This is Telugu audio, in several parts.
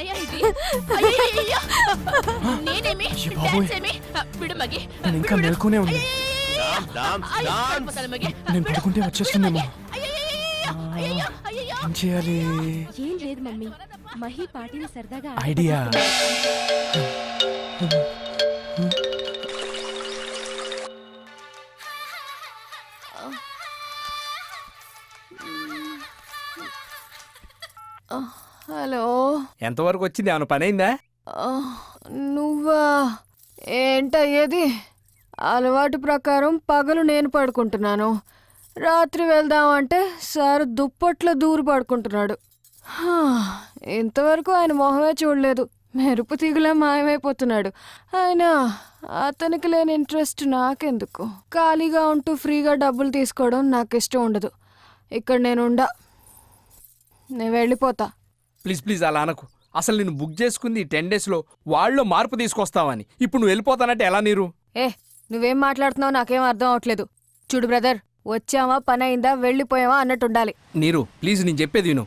ఎన్నయ్య ఇది అయ్యయ్యయ్యో! నేనేమి అయ్య బాబోయ్. డాన్స్ ఏమి విడు మగి నేను ఇంకా విడు, విడు. మెలకునే ఉంది. అయ్యయ్యయ్యయ్యో! డాన్స్, అయ్యో, డాన్స్. పడిపోతాను మగి. నేను విడు, పడుకుంటే విడు వచ్చేస్తుందేమో. మగి. అయ్యయ్యయ్యయ్యో! అయ్యయ్యో! అయ్యయ్యో! ఏం చేయాలి ఏం లేదు మమ్మీ మహి పాటిని సరదాగా ఐడియా హలో. ఎంతవరకు వచ్చింది? ఏమైనా పని అయిందా ఆ, నువ్వా? ఏంటయ్యేది అలవాటు ప్రకారం పగలు నేను పడుకుంటున్నాను. రాత్రి వెళ్దామంటే సార్ దుప్పట్లో దూరి పడుకుంటున్నాడు. ఇంతవరకు ఆయన మొహమే చూడలేదు. మెరుపు తీగులా మాయమైపోతున్నాడు. ఆయన అతనికి లేని ఇంట్రెస్ట్ నాకెందుకు? ఖాళీగా ఉంటూ ఫ్రీగా డబ్బులు తీసుకోవడం నాకు ఇష్టం ఉండదు. ఇక్కడ నేను ఉండా నేను వెళ్ళిపోతా. ప్లీజ్ ప్లీజ్ అలా అనకు. అసలు నేను బుక్ చేసుకుంది టెన్ డేస్లో వాళ్ళు మార్పు తీసుకొస్తావని. ఇప్పుడు నువ్వు వెళ్ళిపోతానంటే ఎలా నీరు? ఏ నువ్వేం మాట్లాడుతున్నావు నాకేం అర్థం అవట్లేదు. చూడు బ్రదర్ వచ్చావా పని అయిందా వెళ్ళిపోయావా అన్నట్టు ఉండాలి. నీరు ప్లీజ్ నేను చెప్పేది విను.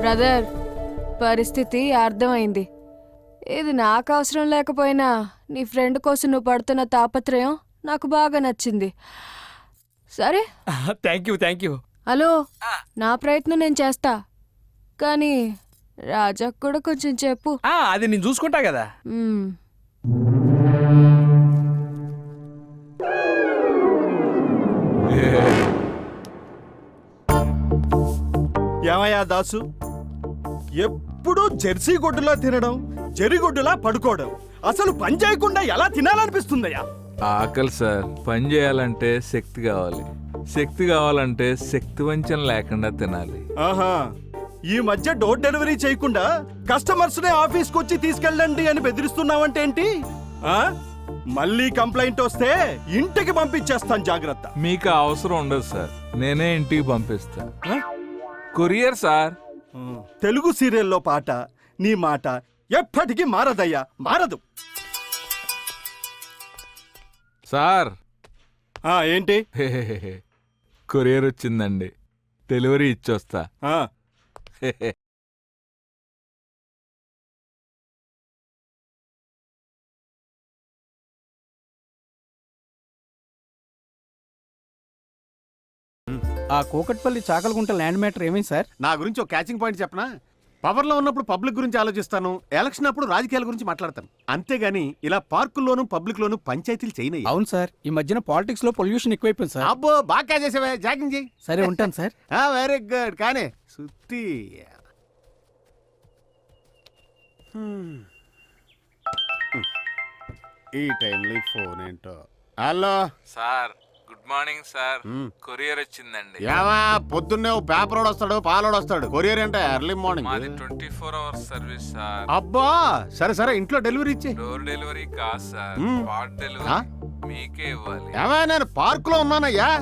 బ్రదర్ పరిస్థితి అర్థమైంది. ఇది నాకు అవసరం లేకపోయినా నీ ఫ్రెండ్ కోసం నువ్వు పడుతున్న తాపత్రయం నాకు బాగా నచ్చింది. సరే? Thank you thank you. Hello? నా ప్రయత్నం నేను చేస్తా. కానీ రాజాకు కూడా కొంచెం చెప్పు. అది నేను చూసుకుంటా కదా. ఏమయ్యా దాసు? ఎప్పుడు జెర్సీ గొడ్డులా తినడం జరిగొడ్డులా పడుకోవడం. అసలు పని చేయకుండా ఎలా తినాలనిపిస్తుందయ్యా? ఆకలి సార్. పని చేయాలంటే శక్తి కావాలి. శక్తి కావాలంటే శక్తి వంచన లేకుండా తినాలి. ఆహా. ఈ మధ్య డోర్ డెలివరీ చేయకుండా కస్టమర్స్ నే ఆఫీస్కి వచ్చి తీసుకెళ్ళండి అని బెదిరిస్తున్నావంటే ఏంటి? ఆ? మళ్ళీ కంప్లైంట్ వస్తే ఇంటికి పంపించేస్తాను జాగ్రత్త. మీకు అవసరం ఉండదు సార్. నేనే ఇంటికి పంపిస్తా. ఆ? Courier sir. తెలుగు సీరియల్లో పాట నీ మాట ఎప్పటికీ మారదయ్యా మారదు. సార్. ఆ ఏంటి? కొరియర్ వచ్చిందండి. డెలివరీ ఇచ్చొస్తా. ఆ. ఆ కూకట్పల్లి చాకలగుంట ల్యాండ్ మ్యాటర్ ఏమైంది సార్? నా గురించి ఒక క్యాచింగ్ పాయింట్ చెప్పనా? పవర్లో ఉన్నప్పుడు పబ్లిక్ గురించి ఆలోచిస్తాను ఎలక్షన్ అప్పుడు రాజకీయాల గురించి మాట్లాడతాను. అంతేగాని ఇలా పార్కుల్లోనూ పబ్లిక్ లోను పంచాయతీలు చేయనయ్యా. అవును సార్. ఈ మధ్యన పాలిటిక్స్లో పొల్యూషన్ ఎక్కువైపోయింది సార్. అబ్బో బాగా చేసేవే జాగింగ్ చేయి. సరే ఉంటాను సార్. వెరీ గుడ్ కానీ సుత్తి. ఈ టైంలో ఫోన్ ఏంటో. Hello sir. Good morning sir. Courier వచ్చిందండి. ఏమా పొద్దున్నే ఓ పేపర్ వాడు వస్తాడు పాలోడు వస్తాడు కొరియర్ అంటే ఎర్లీ మాది morning twenty four hours service sir. అబ్బా సరే సరే ఇంట్లో డెలివరీ ఇచ్చే. డోర్ డెలివరీ కాదు సార్. ఆ? డెలివరీ మీకే ఇవ్వాలి. ఏమా నేను పార్క్లో ఉన్నానయ్యా.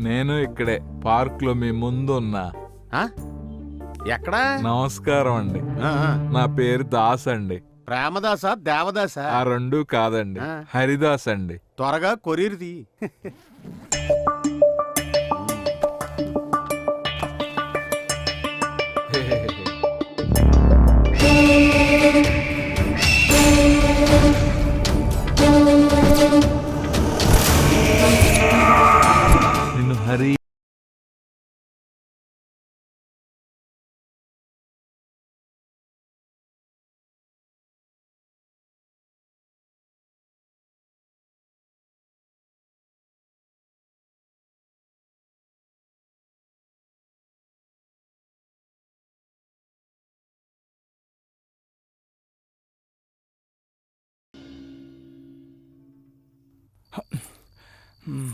నేను ఇక్కడే. పార్క్లో మీ ముందు ఉన్నా ఆ? ఎక్కడా? నమస్కారం అండి. ఆ, ఆ. నా పేరు దాస్ అండి. ప్రేమదాస దేవదాస? ఆ రెండు కాదండి. ఆ. హరిదాస్ అండి. త్వరగా కొరియర్ది నిన్ను హరి hmm.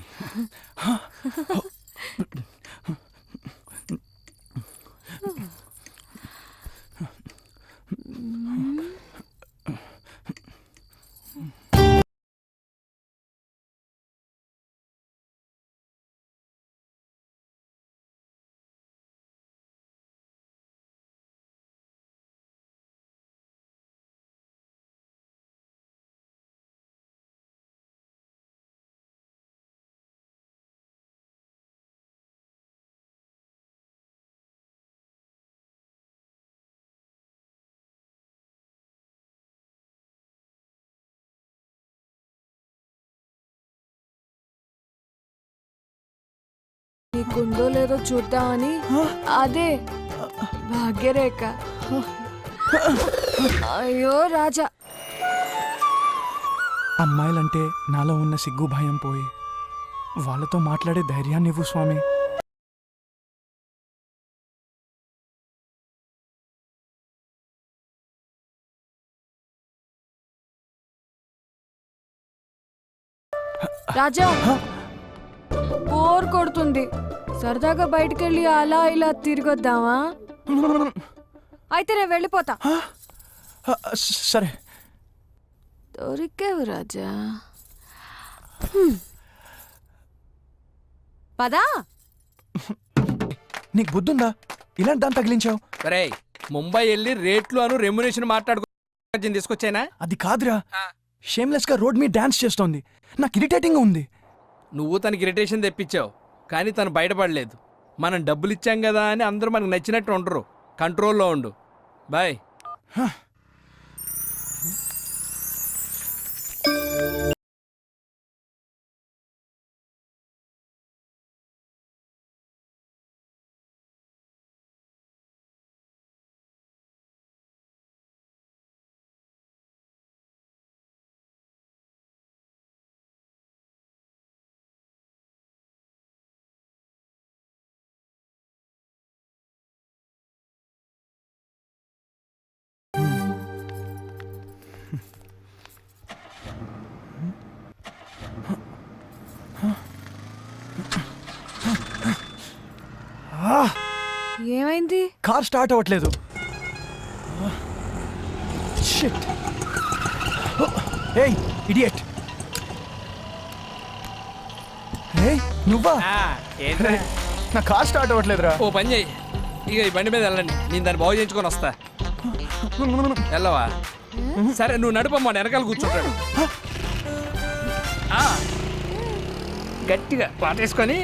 నీకుందో లేదో చూద్దామని అదే భాగ్యరేఖ. అయ్యో రాజా. అమ్మాయిలంటే నాలో ఉన్న సిగ్గు భయం పోయి. వాళ్ళతో మాట్లాడే ధైర్యాన్ని ఇవ్వు స్వామి. రాజా బోర్ కొడుతుంది. సరదాగా బయటికెళ్ళి అలా ఇలా తిరిగొద్దామా? అయితే నేను వెళ్ళిపోతా. సరే. దొరికావు రాజా. పదా. నీకు బుద్ధుందా? ఇలాంటి దాన్ని తగిలించావు? రే ముంబై వెళ్ళి రేట్లు అను రెమ్యునేషన్ మాట్లాడుకో తీసుకొచ్చానా? అది కాదురా. షేమ్లెస్గా రోడ్ మీద డాన్స్ చేస్తోంది. నాకు ఇరిటేటింగ్ ఉంది. నువ్వు తనకి ఇరిటేషన్ తెప్పించావు. కానీ తను బయటపడలేదు. మనం డబ్బులు ఇచ్చాం కదా అని అందరూ మనకు నచ్చినట్టు ఉండరు. కంట్రోల్లో ఉండు. బాయ్. ఏమైంది? కార్ స్టార్ట్ అవ్వట్లేదు. షిట్ ఏయ్ ఇడియట్ ఏయ్ నువ్వా? నా కార్ స్టార్ట్ అవ్వట్లేదురా. ఓ పని చేయి ఇక ఈ బండి మీద వెళ్ళండి. నేను దాన్ని బాగు చేయించుకొని వస్తా. వెళ్ళవా? సరే నువ్వు నడుపమ్మా వెనకాల కూర్చుంటాడు ఆ. గట్టిగా పాటేసుకొని.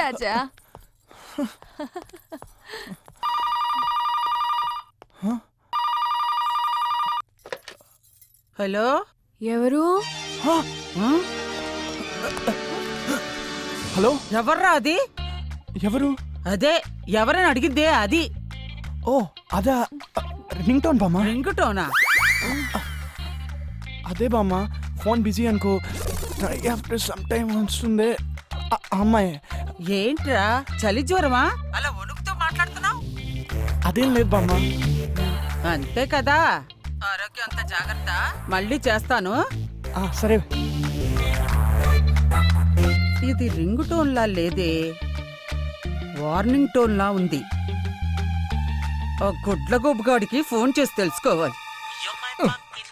రాజా హలో ఎవరు? హలో? ఎవర్రా అది? ఎవరు? అదే ఎవరని అడిగిద్దే అది. ఓ అదా రింగ్ టోన్ బామ్మ? రింగ్ టోనా? అదే బామ్మ ఫోన్ బిజీ అనుకో ఆఫ్టర్ సమ్ టైం వస్తుంది. అమ్మాయి. ఏంట్రా? చలి జ్వరమా? అలా వణుకుతో మాట్లాడుతున్నావు? అదేం లేదు బామ్మ. అంతే కదా. ఆరోగ్యం అంత జాగ్రత్త. మళ్ళీ చేస్తాను. ఆ, సరే. ఇది రింగ్ టోన్ లా లేదే? వార్నింగ్ టోన్ లా ఉంది. ఆ గుడ్ల గొబ్బగాడికి ఫోన్ చేసి తెలుసుకోవాలి.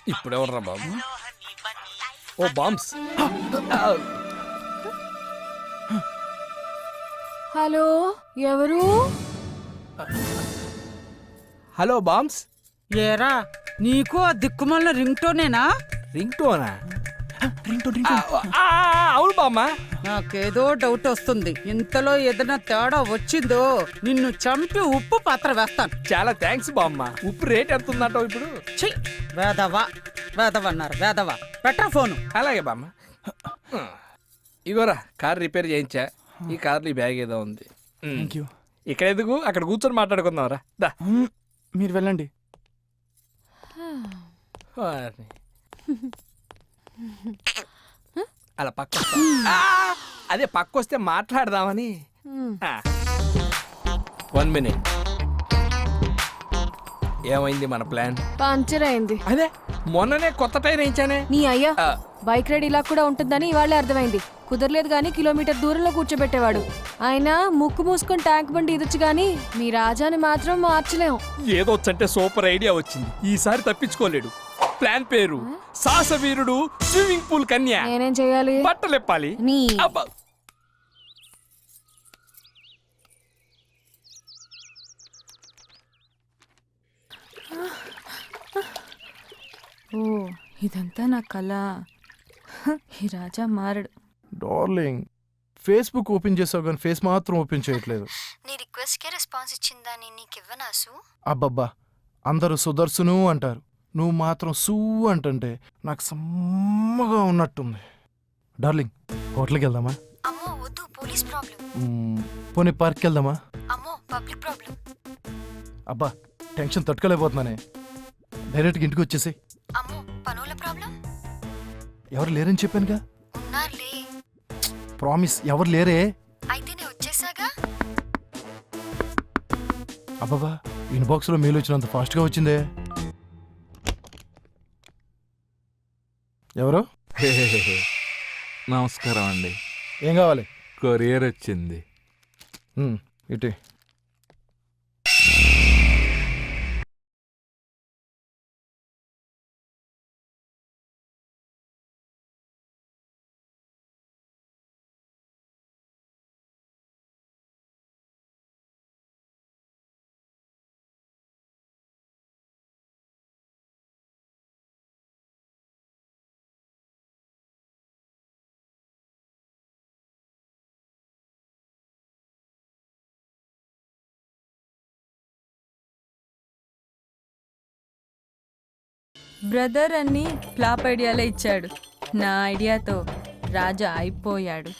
ఇప్పుడు ఎవర్రా బాబు ఓ బాంబ్స్ హలో ఎవరు? హలో బాంబ్స్ ఏరా నీకు ఆ దిక్కుమాలిన రింగ్ టోనేనా రింగ్ టోనా రింగ్ అవును బామ్మ. నాకేదో డౌట్ వస్తుంది. ఇంతలో ఏదైనా తేడా వచ్చిందో నిన్ను చంపి ఉప్పు పాత్ర వేస్తాను. చాలా థ్యాంక్స్ బామ్మ. ఉప్పు రేట్ ఎంత ఉందంటావు ఇప్పుడు? ఛీ వేదవా వేదవన్నారు వేదవా పెట్టా ఫోను. అలాగే బామ్మ. ఇగోరా కార్ రిపేర్ చేయించా. ఈ కార్లో ఈ బ్యాగ్ ఏదో ఉంది. థ్యాంక్ యూ ఇక్కడ ఎందుకు? అక్కడ కూర్చొని మాట్లాడుకుందాం రా దా మీరు వెళ్ళండి. వారిని. అలా పక్క. ఆ! అదే పక్క వస్తే మాట్లాడదామని. వన్ మినిట్ ఏమైంది మన ప్లాన్? పంచర్ అయింది. అదే మొన్ననే కొత్త టైర్ వేయించానే. నీ అయ్యా ఆ, బైక్ రైడ్ ఇలా కూడా ఉంటుందని ఇవాళే అర్థమైంది. కుదరలేదు గానీ కిలోమీటర్ దూరంలో కూర్చోబెట్టేవాడు. ఆయన ముక్కు మూసుకొని ట్యాంక్ బండి ఇదొచ్చు గానీ మీ రాజాని మాత్రం మార్చలేం. ఏదో వచ్చంటే సూపర్ ఐడియా వచ్చింది. ఈసారి తప్పించుకోలేడు. ప్లాన్ పేరు సాసవీరుడు స్విమ్మింగ్ పూల్ కన్యా. నేనేం చేయాలి? బట్టలెప్పాలి నీ. అబ్బా. ఓ ఇదంతా నా కళ. హ, ఈ రాజా మారడు. డార్లింగ్. ఫేస్బుక్ ఓపెన్ చేసావు కానీ ఫేస్ మాత్రం ఓపెన్ చేయట్లేదు. నీ రిక్వెస్ట్కే రెస్పాన్స్ ఇచ్చిందని నీకివ్వనాసు అబ్బబ్బా అందరూ సుదర్శను అంటారు. నువ్వు మాత్రం సూ అంటుంటే నాకు సమ్మగా ఉన్నట్టుంది. డార్లింగ్ హోటల్కి వెళ్దామా? అమ్మో వద్దు పోలీస్ ప్రాబ్లం మ్మ్, పోనీ పార్క్కి వెళ్దామా? అమ్మో పబ్లిక్ ప్రాబ్లం అబ్బా టెన్షన్ తట్టుకోలేకపోతున్నానే. డైరెక్ట్గా ఇంటికి వచ్చేసి అమ్మో పనుల ప్రాబ్లం ఎవరు లేరని చెప్పానుగా? ప్రామిస్ ఎవరు లేరే? అయితే నేను వచ్చేసాగా? అబ్బాబా ఇన్బాక్స్లో మెయిల్ వచ్చినంత ఫాస్ట్గా వచ్చిందే. ఎవరు? నమస్కారం అండి. ఏం కావాలి? కొరియర్ వచ్చింది. ఇటే. బ్రదర్ అన్ని ఫ్లాప్ ఐడియాలే ఇచ్చాడు. నా ఐడియాతో రాజా అయిపోయాడు